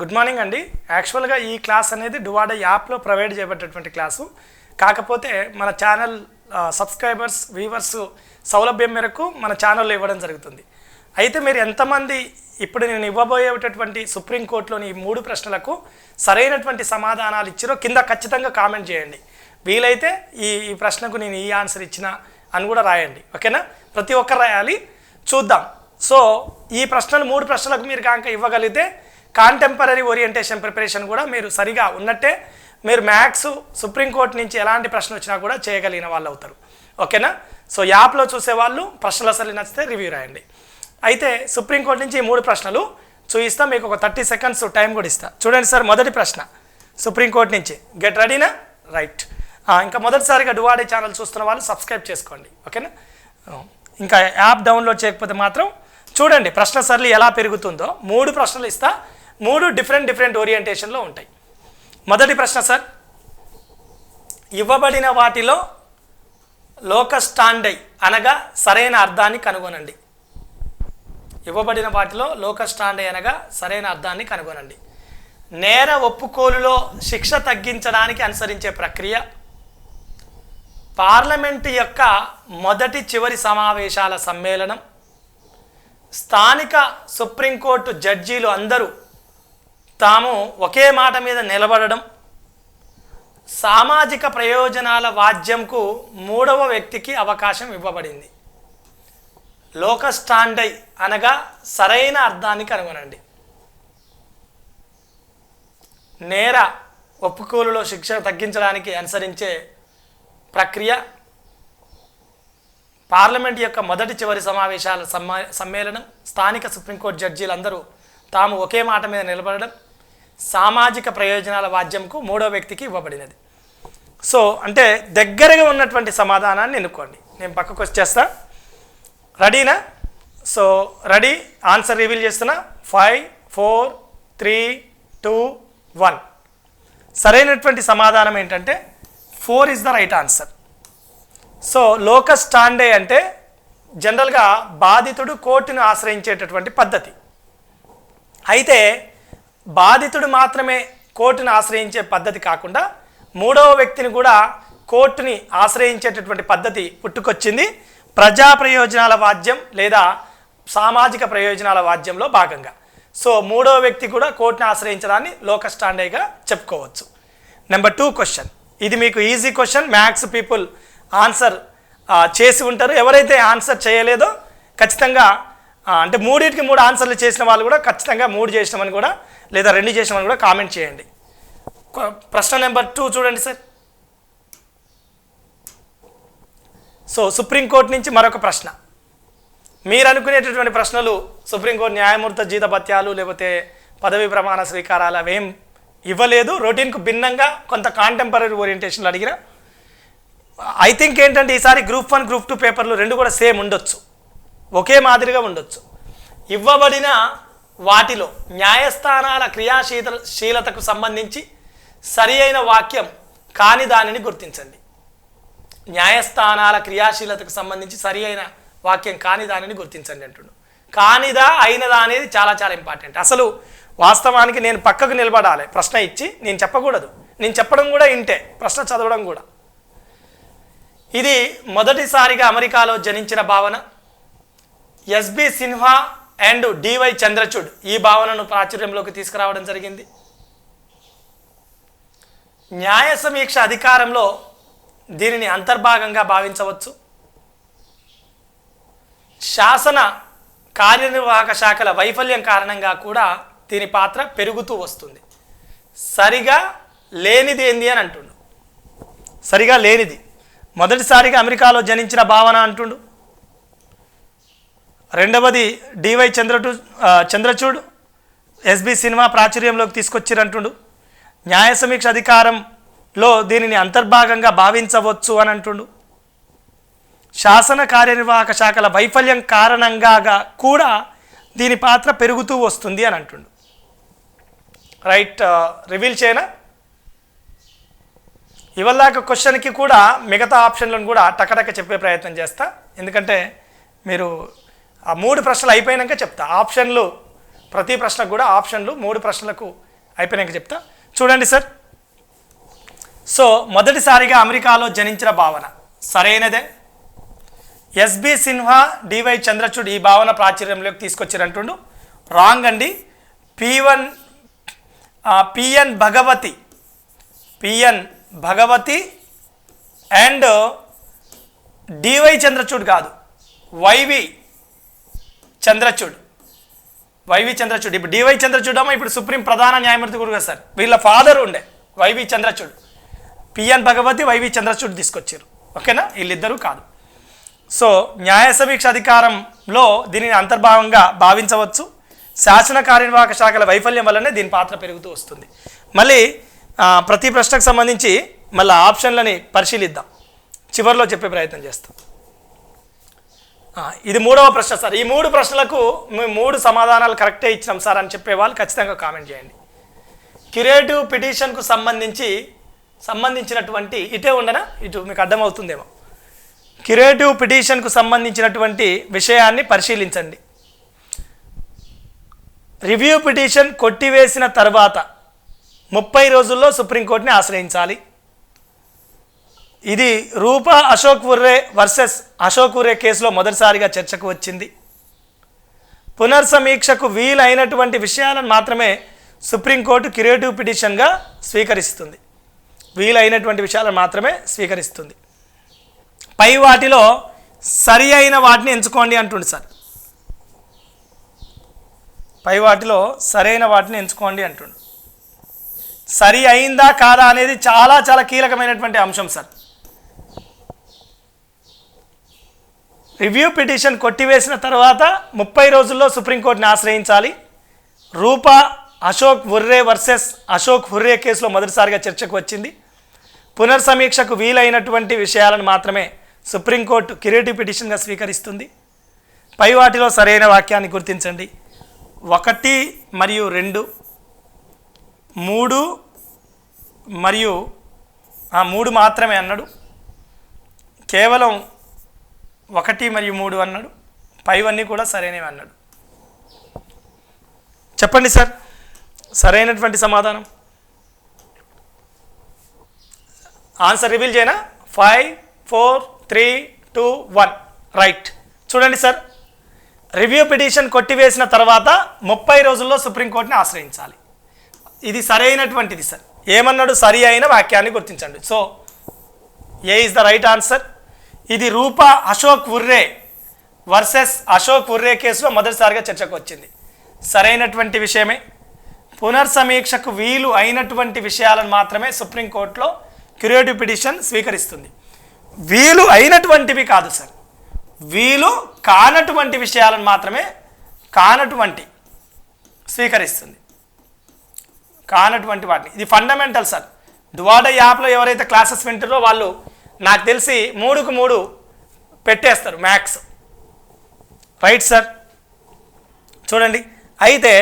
Good morning అండి. యాక్చువల్గా ఈ క్లాస్ అనేది డువాడ యాప్లో ప్రొవైడ్ చేయబడ్డటువంటి క్లాసు. కాకపోతే మన ఛానల్ సబ్స్క్రైబర్స్ వ్యూవర్స్ సౌలభ్యం మేరకు మన ఛానల్లో ఇవ్వడం జరుగుతుంది. అయితే మీరు ఎంతమంది ఇప్పుడు నేను ఇవ్వబోయేటటువంటి సుప్రీంకోర్టులోని ఈ మూడు ప్రశ్నలకు సరైనటువంటి సమాధానాలు ఇచ్చిరో కింద ఖచ్చితంగా కామెంట్ చేయండి. వీలైతే ఈ ఈ ప్రశ్నకు నేను ఈ ఆన్సర్ ఇచ్చిన అని కూడా రాయండి. ఓకేనా? ప్రతి ఒక్కరు రాయాలి. చూద్దాం. సో ఈ ప్రశ్నలు మూడు ప్రశ్నలకు మీరు కనుక ఇవ్వగలిగితే కాంటెంపరీ ఓరియంటేషన్ ప్రిపరేషన్ కూడా మీరు సరిగా ఉన్నట్టే మీరు మ్యాథ్స్ సుప్రీంకోర్టు నుంచి ఎలాంటి ప్రశ్న వచ్చినా కూడా చేయగలిగిన వాళ్ళు అవుతారు. ఓకేనా? సో యాప్లో చూసే వాళ్ళు ప్రశ్నలు అసలు నచ్చితే రివ్యూ రాయండి. అయితే సుప్రీంకోర్టు నుంచి ఈ మూడు ప్రశ్నలు చూయిస్తా మీకు ఒక థర్టీ సెకండ్స్ టైం కూడా ఇస్తా. చూడండి సార్ మొదటి ప్రశ్న. సుప్రీంకోర్టు నుంచి. గెట్ రెడీనా రైట్ ఇంకా మొదటిసారిగా డువాడే ఛానల్ చూస్తున్న వాళ్ళు సబ్స్క్రైబ్ చేసుకోండి. ఓకేనా? ఇంకా యాప్ డౌన్లోడ్ చేయకపోతే మాత్రం చూడండి ప్రశ్న సరళి ఎలా పెరుగుతుందో. మూడు ప్రశ్నలు ఇస్తా. మూడు డిఫరెంట్ డిఫరెంట్ ఓరియంటేషన్లో ఉంటాయి. మొదటి ప్రశ్న సార్ ఇవ్వబడిన వాటిలో లోకస్టాండై అనగా సరైన అర్థాన్ని కనుగొనండి. ఇవ్వబడిన వాటిలో లోకస్టాండై అనగా సరైన అర్థాన్ని కనుగొనండి. నేర ఒప్పుకోలులో శిక్ష తగ్గించడానికి అనుసరించే ప్రక్రియ పార్లమెంటు యొక్క మొదటి చివరి సమావేశాల సమ్మేళనం స్థానిక సుప్రీంకోర్టు జడ్జీలు అందరూ తాము ఒకే మాట మీద నిలబడడం సామాజిక ప్రయోజనాల వాద్యంకు మూడవ వ్యక్తికి అవకాశం ఇవ్వబడింది. లోకస్టాండై అనగా సరైన అర్థాన్ని కనుగొనండి నేర ఒప్పుకోలులో శిక్ష తగ్గించడానికి అనుసరించే ప్రక్రియ పార్లమెంట్ యొక్క మొదటి చివరి సమావేశాల సమ్మా సమ్మేళనం స్థానిక సుప్రీంకోర్టు జడ్జీలందరూ తాము ఒకే మాట మీద నిలబడడం సామాజిక ప్రయోజనాల వాద్యంకు మూడో వ్యక్తికి ఇవ్వబడినది. సో అంటే దగ్గరగా ఉన్నటువంటి సమాధానాన్ని ఎన్నుకోండి. నేను పక్కకు వచ్చేస్తా. రెడీనా? So ready? ఆన్సర్ రివీల్ చేస్తున్నా. Five four three two one. సరైనటువంటి సమాధానం ఏంటంటే four is the right answer. So locus standi జనరల్గా బాధితుడు కోర్టును ఆశ్రయించేటటువంటి పద్ధతి. అయితే బాధితుడు మాత్రమే కోర్టును ఆశ్రయించే పద్ధతి కాకుండా మూడవ వ్యక్తిని కూడా కోర్టుని ఆశ్రయించేటటువంటి పద్ధతి పుట్టుకొచ్చింది. ప్రజా ప్రయోజనాల వాద్యం లేదా సామాజిక ప్రయోజనాల వాద్యంలో భాగంగా. సో మూడవ వ్యక్తి కూడా కోర్టుని ఆశ్రయించడాన్ని లోక స్టాండేగా చెప్పుకోవచ్చు. Number two question. ఇది మీకు easy question. Maths people answer చేసి ఉంటారు. ఎవరైతే ఆన్సర్ చేయలేదో ఖచ్చితంగా అంటే మూడింటికి మూడు ఆన్సర్లు చేసిన వాళ్ళు కూడా ఖచ్చితంగా మూడు చేసినామని కూడా లేదా రెండు చేసినామని కూడా కామెంట్ చేయండి. ప్రశ్న నెంబర్ టూ చూడండి సార్. సో సుప్రీంకోర్టు నుంచి మరొక ప్రశ్న. మీరు అనుకునేటటువంటి ప్రశ్నలు సుప్రీంకోర్టు న్యాయమూర్తి జీతభత్యాలు లేకపోతే పదవి ప్రమాణ స్వీకారాలు అవేం ఇవ్వలేదు. రొటీన్కు భిన్నంగా కొంత కాంటెంపరీ ఓరియంటేషన్లు అడిగిన. ఐ థింక్ ఏంటంటే ఈసారి గ్రూప్ వన్ గ్రూప్ టూ పేపర్లు రెండు కూడా సేమ్ ఉండొచ్చు. ఒకే మాదిరిగా ఉండొచ్చు. ఇవ్వబడిన వాటిలో న్యాయస్థానాల క్రియాశీల శీలతకు సంబంధించి సరి అయిన వాక్యం కాని దానిని గుర్తించండి. న్యాయస్థానాల క్రియాశీలతకు సంబంధించి సరి అయిన వాక్యం కాని దానిని గుర్తించండి అంటుండు. కానిదా అయినదా అనేది చాలా చాలా ఇంపార్టెంట్. అసలు వాస్తవానికి నేను పక్కకు నిలబడాలి. ప్రశ్న ఇచ్చి నేను చెప్పకూడదు. నేను చెప్పడం కూడా ఇంటే ప్రశ్న చదవడం కూడా. ఇది మొదటిసారిగా అమెరికాలో జనించిన భావన. S B Sinha and D Y Chandrachud ఈ భావనను ప్రాచుర్యంలోకి తీసుకురావడం జరిగింది. న్యాయ సమీక్ష అధికారంలో దీనిని అంతర్భాగంగా భావించవచ్చు. శాసన కార్యనిర్వాహక శాఖల వైఫల్యం కారణంగా కూడా దీని పాత్ర పెరుగుతూ వస్తుంది. సరిగా లేనిది ఏంది అని అంటుండు. సరిగా లేనిది. మొదటిసారిగా అమెరికాలో జనించిన భావన అంటుండు. రెండవది డివై చంద్రటు చంద్రచూడ్ ఎస్బి సినిమా ప్రాచుర్యంలోకి తీసుకొచ్చిరంటుండు. న్యాయ సమీక్ష అధికారంలో దీనిని అంతర్భాగంగా భావించవచ్చు అని అంటుండు శాసన కార్యనిర్వాహక శాఖల వైఫల్యం కారణంగా కూడా దీని పాత్ర పెరుగుతూ వస్తుంది అని అంటుండు రైట్ రివీల్ చేయనా? ఇవల్లాక క్వశ్చన్కి కూడా మిగతా ఆప్షన్లను కూడా టకటక చెప్పే ప్రయత్నం చేస్తా. ఎందుకంటే మీరు ఆ మూడు ప్రశ్నలు అయిపోయినాక చెప్తా. ఆప్షన్లు ప్రతి ప్రశ్నకు కూడా ఆప్షన్లు మూడు ప్రశ్నలకు అయిపోయినాక చెప్తా. చూడండి సార్. సో మొదటిసారిగా అమెరికాలో జనించిన భావన సరైనదే. ఎస్బి సిన్హా డివై చంద్రచూడ్ ఈ భావన ప్రాచుర్యంలోకి తీసుకొచ్చారంటుండు రాంగ్ అండి. P one P N Bhagwati P N Bhagwati and D Y Chandrachud కాదు. Y V Chandrachud. Y V Chandrachud. ఇప్పుడు డివై చంద్రచూడ్ అమ్మ ఇప్పుడు సుప్రీం ప్రధాన న్యాయమూర్తి కూడా కదా సార్. వీళ్ళ ఫాదర్ ఉండే Y V Chandrachud. P N Bhagwati Y V Chandrachud తీసుకొచ్చారు. ఓకేనా? వీళ్ళిద్దరూ కాదు. సో న్యాయ సమీక్ష అధికారంలో దీనిని అంతర్భాగంగా భావించవచ్చు. శాసన కార్యనిర్వాహక శాఖల వైఫల్యం వల్లనే దీని పాత్ర పెరుగుతూ వస్తుంది. మళ్ళీ ప్రతి ప్రశ్నకు సంబంధించి మళ్ళీ ఆప్షన్లని పరిశీలిద్దాం. చివరిలో చెప్పే ప్రయత్నం చేస్తాం. ఇది మూడవ ప్రశ్న సార్. ఈ మూడు ప్రశ్నలకు మేము మూడు సమాధానాలు కరెక్టే ఇచ్చినాం సార్ అని చెప్పే వాళ్ళు ఖచ్చితంగా కామెంట్ చేయండి. క్యురేటివ్ పిటిషన్కు సంబంధించి సంబంధించినటువంటి ఇటే ఉండనా? ఇటు మీకు అర్థమవుతుందేమో. క్యురేటివ్ పిటిషన్కు సంబంధించినటువంటి విషయాన్ని పరిశీలించండి. రివ్యూ పిటిషన్ కొట్టివేసిన తర్వాత ముప్పై రోజుల్లో సుప్రీంకోర్టుని ఆశ్రయించాలి. ఇది రూప అశోక్ ఉర్రే వర్సెస్ అశోక్ ఉర్రే కేసులో మొదటిసారిగా చర్చకు వచ్చింది. పునర్సమీక్షకు వీలైనటువంటి విషయాలను మాత్రమే సుప్రీంకోర్టు క్యురేటివ్ పిటిషన్గా స్వీకరిస్తుంది. వీలైనటువంటి విషయాలను మాత్రమే స్వీకరిస్తుంది. పై వాటిలో సరి అయిన వాటిని ఎంచుకోండి అంటుంది సార్. పై వాటిలో సరైన వాటిని ఎంచుకోండి అంటుండు. సరి అయిందా కాదా అనేది చాలా చాలా కీలకమైనటువంటి అంశం సార్. రివ్యూ పిటిషన్ కొట్టివేసిన తర్వాత ముప్పై రోజుల్లో సుప్రీంకోర్టుని ఆశ్రయించాలి. రూపా అశోక్ హుర్రే వర్సెస్ అశోక్ హుర్రే కేసులో మొదటిసారిగా చర్చకు వచ్చింది. పునర్సమీక్షకు వీలైనటువంటి విషయాలను మాత్రమే సుప్రీంకోర్టు క్యూరేటివ్ పిటిషన్గా స్వీకరిస్తుంది. పై వాటిలో సరైన వాక్యాన్ని గుర్తించండి. ఒకటి మరియు రెండు మూడు మరియు ఆ మూడు మాత్రమే అన్నాడు. కేవలం ఒకటి మరియు మూడు అన్నాడు. పైవన్నీ కూడా సరైనవి అన్నాడు. చెప్పండి సార్ సరైనటువంటి సమాధానం? ఆన్సర్ రివీల్ చేయనా? Five four three two one right చూడండి సార్ రివ్యూ పిటిషన్ కొట్టివేసిన తర్వాత ముప్పై రోజుల్లో సుప్రీంకోర్టుని ఆశ్రయించాలి. ఇది సరైనటువంటిది సార్. ఏమన్నాడు? సరి అయిన వాక్యాన్ని గుర్తించండి. So A is the right answer ఇది రూపా అశోక్ ఉర్రే వర్సెస్ అశోక్ ఉర్రే కేసులో మొదటిసారిగా చర్చకు వచ్చింది. సరైనటువంటి విషయమే. పునర్సమీక్షకు వీలు అయినటువంటి విషయాలను మాత్రమే సుప్రీంకోర్టులో క్యూరేటివ్ పిటిషన్ స్వీకరిస్తుంది. వీలు అయినటువంటివి కాదు సార్. వీలు కానటువంటి విషయాలను మాత్రమే కానటువంటి స్వీకరిస్తుంది. కానటువంటి వాటిని. ఇది ఫండమెంటల్ సార్. డువాడ యాప్లో ఎవరైతే క్లాసెస్ వింటారో వాళ్ళు నాకు తెలిసి మూడుకు మూడు పెట్టేస్తారు మ్యాథ్స్ రైట్ సార్ చూడండి. అయితే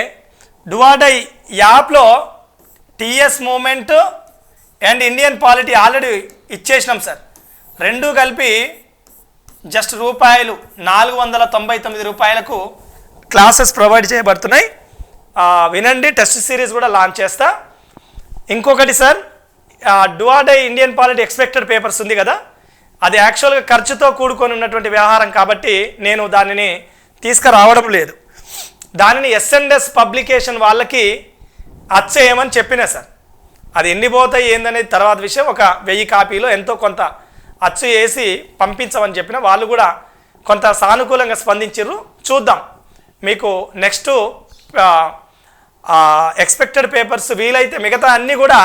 డువాడై యాప్లో T S movement and Indian polity already ఇచ్చేసినాం sir రెండు కలిపి జస్ట్ రూపాయలు నాలుగు వందల తొంభై తొమ్మిది రూపాయలకు క్లాసెస్ ప్రొవైడ్ చేయబడుతున్నాయి. వినండి టెస్ట్ సిరీస్ కూడా లాంచ్ చేస్తా. ఇంకొకటి సార్ డువాడై ఇండియన్ పాలిటీ ఎక్స్పెక్టెడ్ పేపర్స్ ఉంది కదా? అది యాక్చువల్గా ఖర్చుతో కూడుకొని ఉన్నటువంటి వ్యవహారం కాబట్టి నేను దానిని తీసుకురావడం లేదు. దానిని ఎస్ఎన్ఎస్ పబ్లికేషన్ వాళ్ళకి అచ్చేయమని చెప్పిన సార్. అది ఎన్ని పోతాయి ఏందనేది తర్వాత విషయం. ఒక వెయ్యి కాపీలో ఎంతో కొంత అచ్చు వేసి పంపించమని చెప్పిన వాళ్ళు కూడా కొంత సానుకూలంగా స్పందించారు చూద్దాం. మీకు నెక్స్ట్ ఎక్స్పెక్టెడ్ పేపర్స్ వీలైతే మిగతా అన్నీ కూడా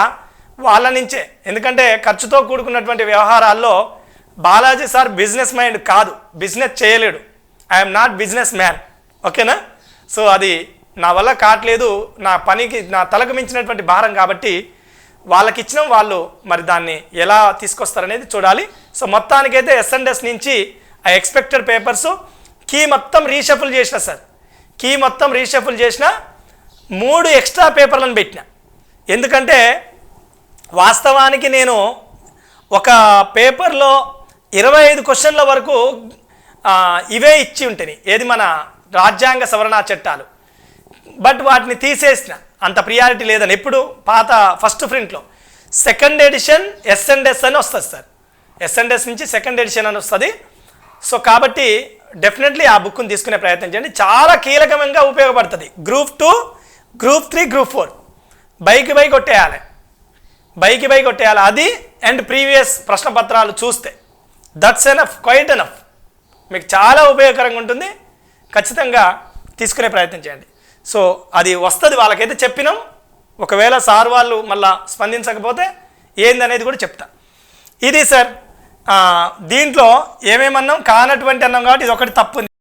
వాళ్ళ నుంచే. ఎందుకంటే ఖర్చుతో కూడుకున్నటువంటి వ్యవహారాల్లో బాలాజీ సార్ బిజినెస్ మైండ్ కాదు. బిజినెస్ చేయలేడు. ఐఎమ్ నాట్ బిజినెస్ మ్యాన్ ఓకేనా? సో అది నా వల్ల కావట్లేదు. నా పనికి నా తలకు మించినటువంటి భారం కాబట్టి వాళ్ళకి ఇచ్చిన వాళ్ళు మరి దాన్ని ఎలా తీసుకొస్తారనేది చూడాలి. సో మొత్తానికైతే ఎస్ఎన్ఎస్ నుంచి ఆ ఎక్స్పెక్టెడ్ పేపర్స్ కీ మొత్తం రీషఫుల్ చేసిన సార్. కీ మొత్తం రీషఫుల్ చేసిన మూడు ఎక్స్ట్రా పేపర్లను పెట్టిన. ఎందుకంటే వాస్తవానికి నేను ఒక పేపర్లో ఇరవై ఐదు క్వశ్చన్ల వరకు ఇవే ఇచ్చి ఉంటుంది ఏది మన రాజ్యాంగ సవరణ చట్టాలు. బట్ వాటిని తీసేసిన. అంత ప్రియారిటీ లేదని. ఎప్పుడు? పాత ఫస్ట్ ప్రింట్లో. సెకండ్ ఎడిషన్ ఎస్ఎండ్ఎస్ అని వస్తుంది సార్. ఎస్ఎండ్ఎస్ నుంచి సెకండ్ ఎడిషన్ అని వస్తుంది. సో కాబట్టి డెఫినెట్లీ ఆ బుక్ని తీసుకునే ప్రయత్నం చేయండి. చాలా కీలకంగా ఉపయోగపడుతుంది. Group two group three group four. Bike బై కొట్టేయాలి. బైక్ బై కొట్టేయాలి. అది అండ్ ప్రీవియస్ ప్రశ్న పత్రాలు చూస్తే. దట్స్ ఎనఫ్ క్వైట్ ఎనఫ్ మీకు చాలా ఉపయోగకరంగా ఉంటుంది. ఖచ్చితంగా తీసుకునే ప్రయత్నం చేయండి. సో అది వస్తుంది వాళ్ళకైతే చెప్పినాం. ఒకవేళ సార్ వాళ్ళు మళ్ళా స్పందించకపోతే ఏందనేది కూడా చెప్తా. ఇది సార్ దీంట్లో ఏమేమన్నాం? కానటువంటి అన్నాం కాబట్టి ఇది ఒకటి తప్పు ఉంది.